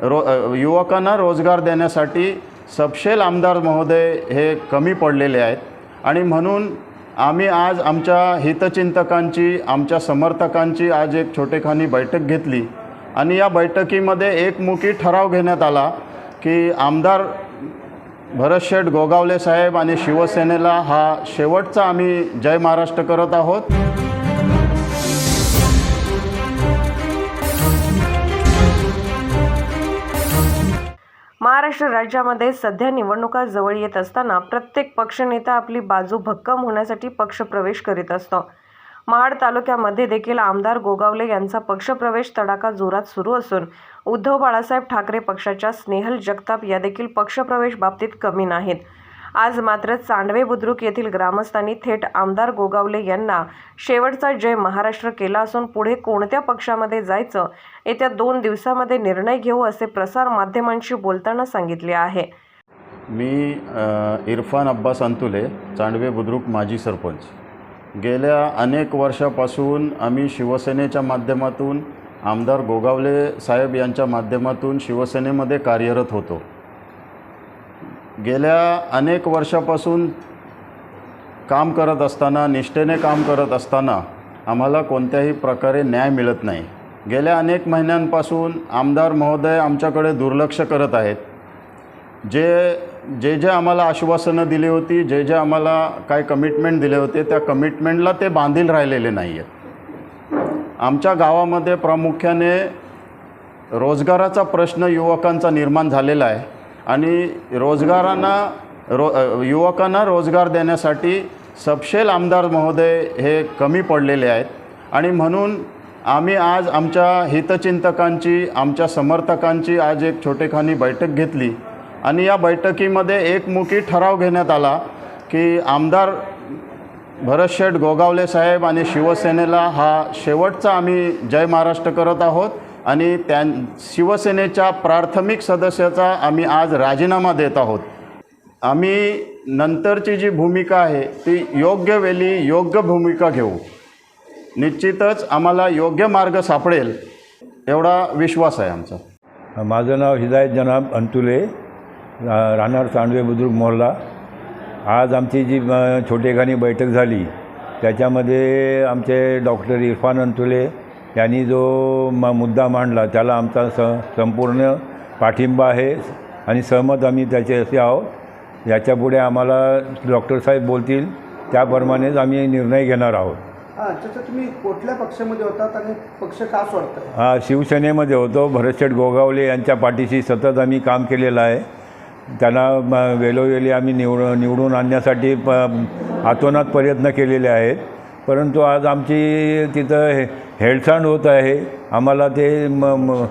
Row युवकांना रोजगार देण्यासाठी सपशेल आमदार महोदय हे कमी पडलेले आहेत. आणि म्हणून आम्ही आज आमच्या हितचिंतकांची आमच्या समर्थकांची आज एक छोटेखानी बैठक घेतली. आणि या बैठकीमध्ये एकमुखी ठराव घेण्यात आला की आमदार भरतशेठ गोगावले साहेब आणि शिवसेनेला हा शेवटचा आम्ही जय महाराष्ट्र करत आहोत. महाराष्ट्र राज्यामध्ये सध्या निवडणुका जवळ येत असताना प्रत्येक पक्षनेता आपली बाजू भक्कम होण्यासाठी पक्षप्रवेश करीत असतो. महाड तालुक्यामध्ये देखील आमदार गोगावले यांचा पक्षप्रवेश तडाखा जोरात सुरू असून उद्धव बाळासाहेब ठाकरे पक्षाच्या स्नेहल जगताप या देखील पक्षप्रवेश बाबतीत कमी नाहीत. आज मात्र चांडवे बुद्रुक येथील ग्रामस्थांनी थेट आमदार गोगावले यांना शेवटचा जय महाराष्ट्र केला असून पुढे कोणत्या पक्षामध्ये जायचं येत्या दोन दिवसामध्ये निर्णय घेऊ असे प्रसार माध्यमांशी बोलताना सांगितले आहे. मी इरफान अब्बास अंतुले चांडवे बुद्रुक माजी सरपंच. गेल्या अनेक वर्षापासून आम्ही शिवसेनेच्या माध्यमातून आमदार गोगावले साहेब यांच्या माध्यमातून शिवसेनेमध्ये कार्यरत होतो. गेल्या अनेक वर्षापासून काम करत असताना निष्ठेने काम करत असताना आम्हाला कोणत्याही प्रकारे न्याय मिळत नाही. गेल्या अनेक महिन्यांपासून आमदार महोदय आमच्याकडे दुर्लक्ष करत आहेत. जे जे जे आम्हाला आश्वासनं दिली होती जे जे आम्हाला काय कमिटमेंट दिले होते त्या कमिटमेंटला ते बांधील राहिलेले नाही आहेत आमच्या गावामध्ये प्रामुख्याने रोजगाराचा प्रश्न युवकांचा निर्माण झालेला आहे. आणि रोजगारांना रो युवकांना रोजगार देण्यासाठी सपशेल आमदार महोदय हे कमी पडलेले आहेत. आणि म्हणून आम्ही आज आमच्या हितचिंतकांची आमच्या समर्थकांची आज एक छोटेखानी बैठक घेतली. आणि या बैठकीमध्ये एकमुखी ठराव घेण्यात आला की आमदार भरतशेठ गोगावले साहेब आणि शिवसेनेला हा शेवटचा आम्ही जय महाराष्ट्र करत आहोत. आणि त्या शिवसेनेच्या प्राथमिक सदस्याचा आम्ही आज राजीनामा देत आहोत. आम्ही नंतरची जी भूमिका आहे ती योग्य वेळी योग्य भूमिका घेऊ. निश्चितच आम्हाला योग्य मार्ग सापडेल एवढा विश्वास आहे आमचा. माझं नाव हिदायत जनाब अंतुले राहणार सांडवे बुद्रुक मोहल्ला. आज आमची जी छोटेखानी बैठक झाली त्याच्यामध्ये आमचे डॉक्टर इरफान अंतुले यांनी जो म मुद्दा मांडला त्याला आमचा स संपूर्ण पाठिंबा आहे आणि सहमत आम्ही त्याचे असे आहोत. याच्यापुढे आम्हाला डॉक्टर साहेब बोलतील त्याप्रमाणेच आम्ही निर्णय घेणार आहोत. हां तुम्ही कुठल्या पक्षामध्ये होतात आणि पक्ष का सोडताय? हा शिवसेनेमध्ये होतो. भरतशेठ गोगावले यांच्या पाठीशी सतत आम्ही काम केलेलं आहे. त्यांना वेळोवेळी आम्ही निवड निवडून आणण्यासाठी प हातोनात प्रयत्न केलेले आहेत. परंतु आज आमची तिथं हे हेळसांड होत आहे. आम्हाला ते म म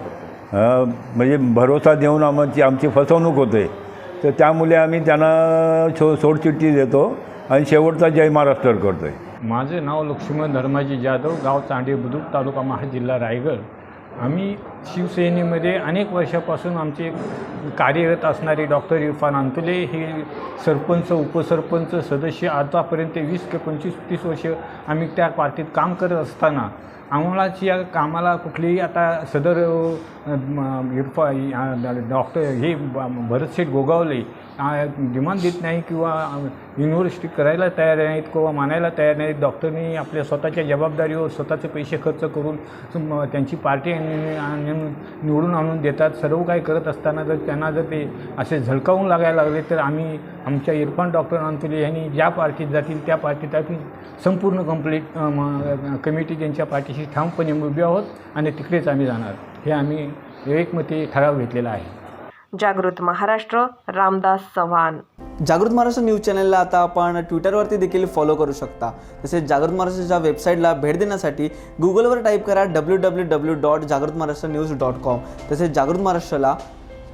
म्हणजे भरोसा देऊन आमची आमची फसवणूक होते. तर त्यामुळे आम्ही त्यांना सो सोडचिठ्ठी देतो आणि शेवटचा जय महाराष्ट्र करतो आहे माझे नाव लक्ष्मण धर्माजी जाधव गाव चांडे बुद्रुक तालुका महा जिल्हा रायगड. आम्ही शिवसेनेमध्ये अनेक वर्षापासून आमचे कार्यरत असणारे डॉक्टर इरफान अंतुले हे सरपंच उपसरपंच सदस्य आतापर्यंत वीस ते पंचवीस तीस वर्ष आम्ही त्या पार्टीत काम करत असताना आम्हाला या कामाला कुठलीही आता सदर इरफा डॉक्टर हे ब- भरतशेठ गोगावले डिमांड देत नाही किंवा युनिव्हर्सिटी करायला तयार नाहीत किंवा मानायला तयार नाहीत. डॉक्टरनी आपल्या स्वतःच्या जबाबदारीवर स्वतःचे पैसे खर्च करून त्यांची पार्टी निवडून आणून देतात. सर्व काही करत असताना जर त्यांना जर ते असे झळकावून लागायला लागले तर आम्ही आमच्या इरफान डॉक्टर अंतुले यांनी ज्या पार्टीत जातील त्या पार्टीत आम्ही संपूर्ण कंप्लीट कमिटी त्यांच्या पार्टीशी ठामपणे उभे आहोत आणि तिकडेच आम्ही जाणार. हे आम्ही एकमते ठराव घेतलेला आहे. जागृत महाराष्ट्र रामदास चव्हाण. जागृत महाराष्ट्र न्यूज चॅनलला आता आपण ट्विटरवरती देखील फॉलो करू शकता. तसेच जागृत महाराष्ट्राच्या वेबसाईटला भेट देण्यासाठी गुगलवर टाईप करा डब्ल्यू डब्ल्यू डब्ल्यू डॉट जागृत महाराष्ट्र न्यूज डॉट कॉम तसेच जागृत महाराष्ट्राला